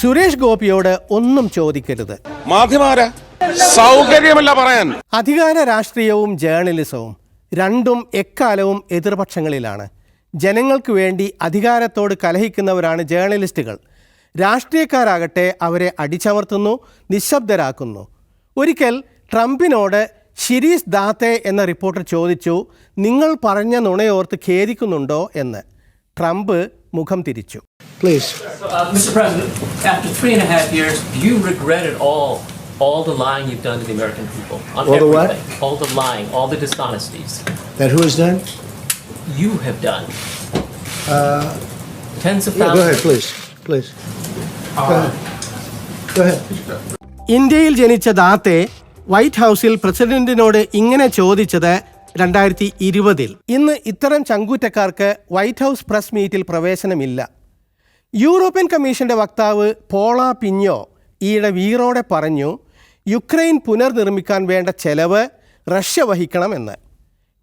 സുരേഷ് ഗോപിയോട് ഒന്നും ചോദിക്കരുത്. മാധ്യമാരാ? സൗകര്യമല്ല പറയാൻ. അധികാര രാഷ്ട്രീയവും ജേർണലിസവും രണ്ടും എക്കാലവും എതിർപക്ഷങ്ങളിലാണ്. ജനങ്ങൾക്ക് വേണ്ടി അധികാരത്തോട് കലഹിക്കുന്നവരാണ് ജേർണലിസ്റ്റുകൾ രാഷ്ട്രീയക്കാരാകട്ടെ അവരെ അടിച്ചമർത്തുന്നു നിശബ്ദരാക്കുന്നു. ഒരിക്കൽ ട്രംപിനോട് ഷിരീസ് ദാത്തെ എന്ന റിപ്പോർട്ടർ ചോദിച്ചു നിങ്ങൾ പറഞ്ഞ നുണയോർത്ത് ഖേദിക്കുന്നുണ്ടോ? എന്ന്. ട്രംപ് മുഖം തിരിച്ചു. Please. Uh, Mr. President, after three and a half years, do you regret at all all the lying you've done to the American people on All the what? everything? All the lying, all the dishonesties That who has done? you have done. Tens of Yeah, go ahead, thousands. please. Please. Go ahead. Go ahead. ഇന്ത്യയിൽ ജനിച്ച ദാത്തെ white ഹൗസിൽ പ്രസിഡന്റിനോട് ഇങ്ങനെ ചോദിച്ചത് രണ്ടായിരത്തി ഇരുപതിൽ ഇന്ന് ഇത്തരം ചങ്കൂറ്റക്കാർക്ക് white house press മീറ്റിൽ പ്രവേശനമില്ല യൂറോപ്യൻ കമ്മീഷന്റെ വക്താവ് പോള പിഞ്ഞോ ഈയിടെ വീറോടെ പറഞ്ഞു യുക്രൈൻ പുനർനിർമ്മിക്കാൻ വേണ്ട ചെലവ് റഷ്യ വഹിക്കണമെന്ന്.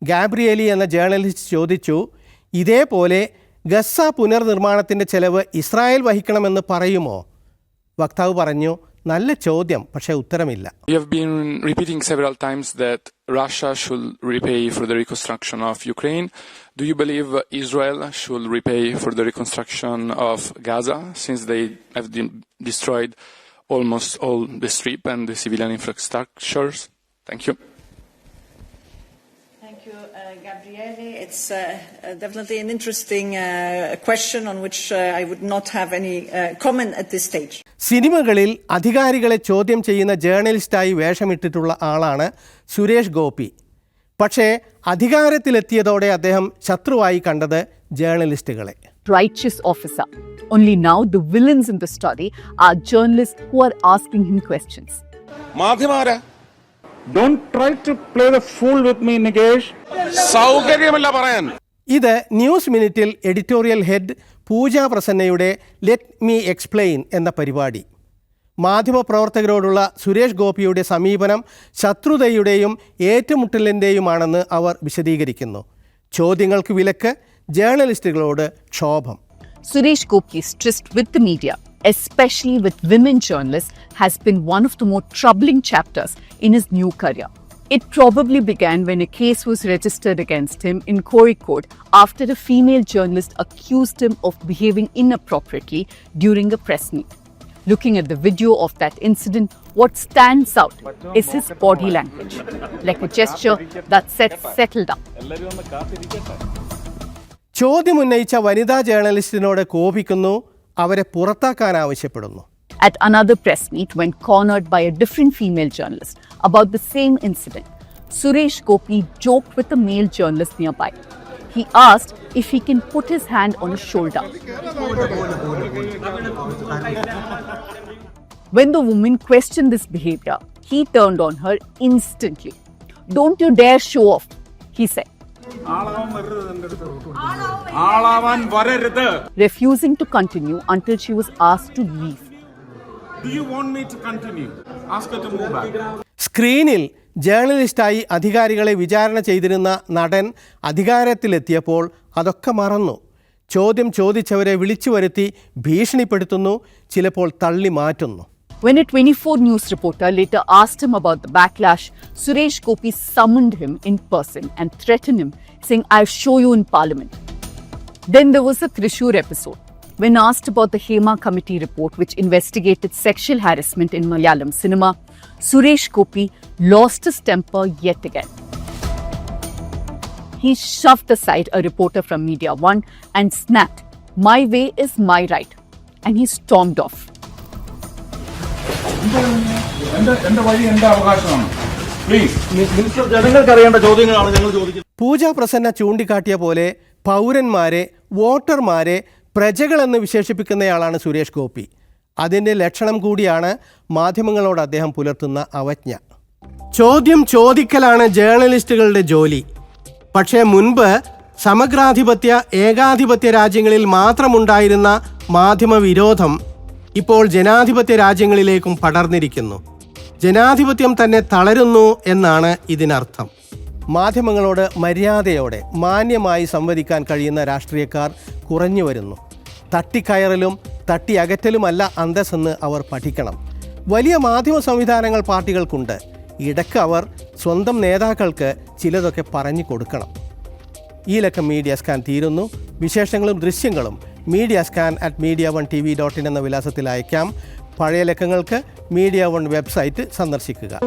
ഗാബ്രിയേലി എന്ന ജേർണലിസ്റ്റ് ചോദിച്ചു ഇതേപോലെ ഗസ പുനർനിർമ്മാണത്തിന്റെ ചെലവ് ഇസ്രായേൽ വഹിക്കണമെന്ന് പറയുമോ? വക്താവ് പറഞ്ഞു നല്ല ചോദ്യം പക്ഷേ ഉത്തരമില്ല You have been repeating several times that Russia should repay for the reconstruction of Ukraine. Do you believe Israel should repay for the reconstruction of Gaza since they have de- destroyed almost all the strip and the civilian infrastructures? Thank you. Thank you, uh, Gabriele. It's uh, uh, definitely an interesting uh, question on which uh, I would not have any uh, comment at this stage. സിനിമകളിൽ അധികാരികളെ ചോദ്യം ചെയ്യുന്ന ജേർണലിസ്റ്റായി വേഷമിട്ടിട്ടുള്ള ആളാണ് സുരേഷ് ഗോപി പക്ഷേ അധികാരത്തിലെത്തിയതോടെ അദ്ദേഹം ശത്രുവായി കണ്ടത് ജേർണലിസ്റ്റുകളെ righteous officer. Only now, the villains in the story are journalists who are asking him questions. മാധ്യമാരാ Don't try to play the fool with me, Nikesh. സൗകര്യമല്ല പറയാൻ. ഇത് ന്യൂസ് മിനിറ്റിൽ എഡിറ്റോറിയൽ ഹെഡ് പൂജ പ്രസന്നയുടെ ലെറ്റ് മീ എക്സ്പ്ലെയിൻ എന്ന പരിപാടി. മാധ്യമപ്രവർത്തകരോടുള്ള സുരേഷ് ഗോപിയുടെ സമീപനം ശത്രുതയുടെയും ഏറ്റുമുട്ടലിന്റെയുമാണെന്ന് അവർ വിശദീകരിക്കുന്നു. ചോദ്യങ്ങൾക്ക് വിലക്ക് ജേർണലിസ്റ്റുകളോട് ക്ഷോഭം. Suresh Gopi strict with media media, especially with women journalists, has been one of the more troubling chapters in his new career. It probably began when a case was registered against him in Kozhikode after a female journalist accused him of behaving inappropriately during a press meet. Looking at the video of that incident, what stands out is his body language, like a gesture that said, settle down. ചോദ്യമുന്നയിച്ച വനിതാ ജേർണലിസ്റ്റിനോട് കോപിക്കുന്നു അവരെ പുറത്താക്കാൻ ആവശ്യപ്പെടുന്നു at another press meet when cornered by a different female journalist about the same incident. Suresh Gopi joked with a male journalist nearby. He asked if he can put his hand on his shoulder. When the woman questioned this behavior, he turned on her instantly. Don't you dare show off, he said, ആളാവാൻ വരരുത് Refusing to continue until she was asked to leave. Do you want me to continue? Ask her to move back. സ്ക്രീനിൽ ജേർണലിസ്റ്റായി അധികാരികളെ വിചാരണ ചെയ്തിരുന്ന നടൻ അധികാരത്തിലെത്തിയപ്പോൾ അതൊക്കെ മറന്നു ചോദ്യം ചോദിച്ചവരെ വിളിച്ചു വരുത്തി ഭീഷണിപ്പെടുത്തുന്നു ചിലപ്പോൾ തള്ളി മാറ്റുന്നു When a 24 News reporter later asked him about the backlash, Suresh Gopi summoned him in person and threatened him, saying, I'll show you in parliament. Then there was a Trishur episode. When asked about the Hema committee report, which investigated sexual harassment in Malayalam cinema, Suresh Gopi lost his temper yet again. He shoved aside a reporter from Media One and snapped, My way is my right. And he stormed off. എന്റെ എന്റെ വഴി എന്റെ അവകാശമാണ്. Please പൂജ പ്രസന്ന ചൂണ്ടിക്കാട്ടിയ പോലെ പൗരന്മാരെ വോട്ടർമാരെ പ്രജകളെന്ന് വിശേഷിപ്പിക്കുന്നയാളാണ് സുരേഷ് ഗോപി. അതിന്റെ ലക്ഷണം കൂടിയാണ് മാധ്യമങ്ങളോട് അദ്ദേഹം പുലർത്തുന്ന അവജ്ഞ. ചോദ്യം ചോദിക്കലാണ് ജേർണലിസ്റ്റുകളുടെ ജോലി. പക്ഷേ മുൻപ് സമഗ്രാധിപത്യ ഏകാധിപത്യ രാജ്യങ്ങളിൽ മാത്രമുണ്ടായിരുന്ന മാധ്യമ വിരോധം ഇപ്പോൾ ജനാധിപത്യ രാജ്യങ്ങളിലേക്കും പടർന്നിരിക്കുന്നു. ജനാധിപത്യം തന്നെ തളരുന്നു എന്നാണ് ഇതിനർത്ഥം. മാധ്യമങ്ങളോട് മര്യാദയോടെ മാന്യമായി സംവദിക്കാൻ കഴിയുന്ന രാഷ്ട്രീയക്കാർ കുറഞ്ഞു വരുന്നു. തട്ടിക്കയറലും തട്ടിയകറ്റലുമല്ല അന്തസ്സെന്ന് അവർ പഠിക്കണം. വലിയ മാധ്യമ സംവിധാനങ്ങൾ പാർട്ടികൾക്കുണ്ട്. ഇടയ്ക്ക് അവർ സ്വന്തം നേതാക്കൾക്ക് ചിലതൊക്കെ പറഞ്ഞു കൊടുക്കണം. ഈ ലക്കം മീഡിയ സ്കാൻ തീരുന്നു. വിശേഷങ്ങളും ദൃശ്യങ്ങളും media scan at media one T V dot in എന്ന വിലാസത്തിൽ അയക്കാം. പഴയ ലക്കങ്ങൾക്ക് മീഡിയ വൺ വെബ്സൈറ്റ് സന്ദർശിക്കുക.